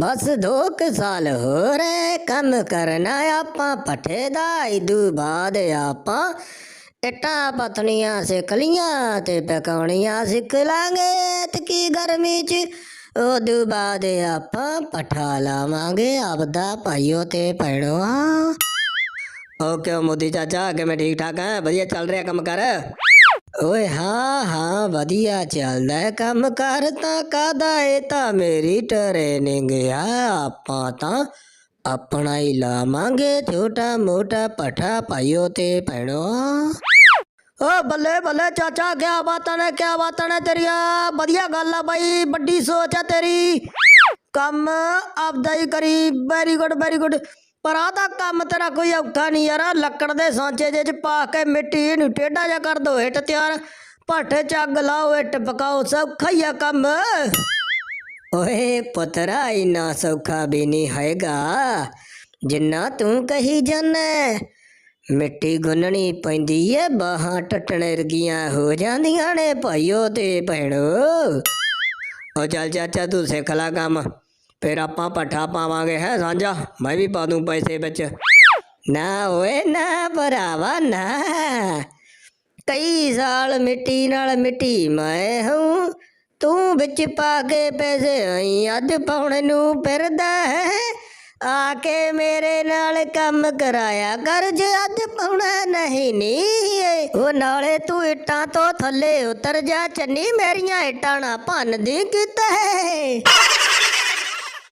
ਬਸ ਦੋ ਕੁ ਸਾਲ ਹੋ ਰੇ ਕੰਮ ਕਰਨਾ ਆਪਾਂ ਪੱਠੇ ਦਾ ਇਦੂ ਬਾਅਦ ਆਪਾਂ। ਇੱਟਾਂ ਪਤਨੀਆਂ ਸਿੱਖ ਲੀਆਂ ਤੇ ਪਕਾਉਣੀਆਂ ਸਿੱਖ ਲਾਂਗੇ ਤੇ ਕੀ ਗਰਮੀ ਚ ਉਦੋਂ ਬਾਅਦ ਆਪਾਂ ਪੱਠਾ ਲਾਵਾਂਗੇ ਆਪਦਾ ਭਾਈਓ ਤੇ ਭੈਣੋ। ਓਕੇ ਮੋਦੀ ਚਾਚਾ, ਕਿਵੇਂ ਠੀਕ ਠਾਕ ਹੈ ਵਧੀਆ ਚੱਲ ਰਿਹਾ ਕੰਮ ਕਰ? ਓਏ ਹਾਂ ਹਾਂ ਵਧੀਆ ਚੱਲਦਾ ਹੈ ਕੰਮ ਕਰ ਤਾਂ ਕਾਦਾ ਇਹ ਤਾਂ ਮੇਰੀ ਟ੍ਰੇਨਿੰਗ ਆ ਆਪਾਂ ਤਾਂ ਆਪਣਾ ਹੀ ਲਾਵਾਂਗੇ ਛੋਟਾ ਮੋਟਾ ਪਠਾ ਭਾਈਓ ਤੇ ਭੈਣੋ ਓ ਬੱਲੇ ਬੱਲੇ ਚਾਚਾ ਕਿਆ ਬਾਤਾਂ ਨੇ ਕਿਆ ਬਾਤਾਂ ਨੇ ਤੇਰੀਆਂ ਵਧੀਆ ਗੱਲ ਆ ਬਾਈ ਵੱਡੀ ਸੋਚ ਆ ਤੇਰੀ ਕੰਮ ਆਪਦਾ ਹੀ ਕਰੀ ਵੈਰੀ ਗੁੱਡ ਵੈਰੀ ਗੁੱਡ ਪਰ ਆਹ ਤਾਂ ਕੰਮ ਤੇਰਾ ਕੋਈ ਔਖਾ ਨਹੀਂ ਯਾਰ ਆਹ ਲੱਕੜ ਦੇ ਸਾਂਚੇ ਜਿਹੇ ਚ ਪਾ ਕੇ ਮਿੱਟੀ ਇਹਨੂੰ ਟੇਢਾ ਜਿਹਾ ਕਰ ਦੋ ਇੱਟ ਤਿਆਰ ਭੱਠੇ ਚ ਅੱਗ ਲਾਓ ਇੱਟ ਪਕਾਓ ਸੌਖਾ ਹੀ ਆ ਕੰਮ ਓਏ ਪੁੱਤਰਾ ਇਨਾ ਸੌਖਾ ਵੀ ਨਹੀਂ ਹੈਗਾ ਜਿੰਨਾ ਤੂੰ ਕਹੀ ਜਾਨਾ ਮਿੱਟੀ ਗੁੰਨਣੀ ਪੈਂਦੀ ਏ ਬਾਹਾਂ ਟੱਟਣ ਰਗੀਆਂ ਹੋ ਜਾਂਦੀਆਂ ਨੇ ਭਾਈਓ ਤੇ ਭੈਣੋ ਉਹ ਚੱਲ ਚਾਚਾ ਤੂੰ ਸਿੱਖ ਲੈ ਕੰਮ ਫਿਰ ਆਪਾਂ ਪੱਠਾ ਪਾਵਾਂਗੇ, ਹੈ ਸਾਂਝਾ? ਮੈਂ ਵੀ ਪਾ ਦੂੰ ਪੈਸੇ ਵਿੱਚ। ਨਾ ਓਏ, ਨਾ ਭਰਾਵਾ, ਨਾ। ਕਈ ਸਾਲ ਮਿੱਟੀ ਨਾਲ ਮਿੱਟੀ ਮੈਂ ਹੂੰ, ਤੂੰ ਵਿੱਚ ਪਾ ਕੇ ਪੈਸੇ ਆਈ, ਅੱਜ ਪਾਉਣ ਨੂੰ ਫਿਰਦਾ ਹੈ। ਆ ਕੇ ਮੇਰੇ ਨਾਲ ਕੰਮ ਕਰਾਇਆ ਕਰ, ਜੇ ਅੱਜ ਪਾਉਣਾ ਨਹੀਂ ਨੀ ਉਹ ਨਾਲੇ ਤੂੰ ਇੱਟਾਂ ਤੋਂ ਥੱਲੇ ਉਤਰ ਜਾ, ਚੰਨੀ ਮੇਰੀਆਂ ਇੱਟਾਂ ਨਾ ਭੰਨ ਦੀ ਕੀਤਾ ਹੈ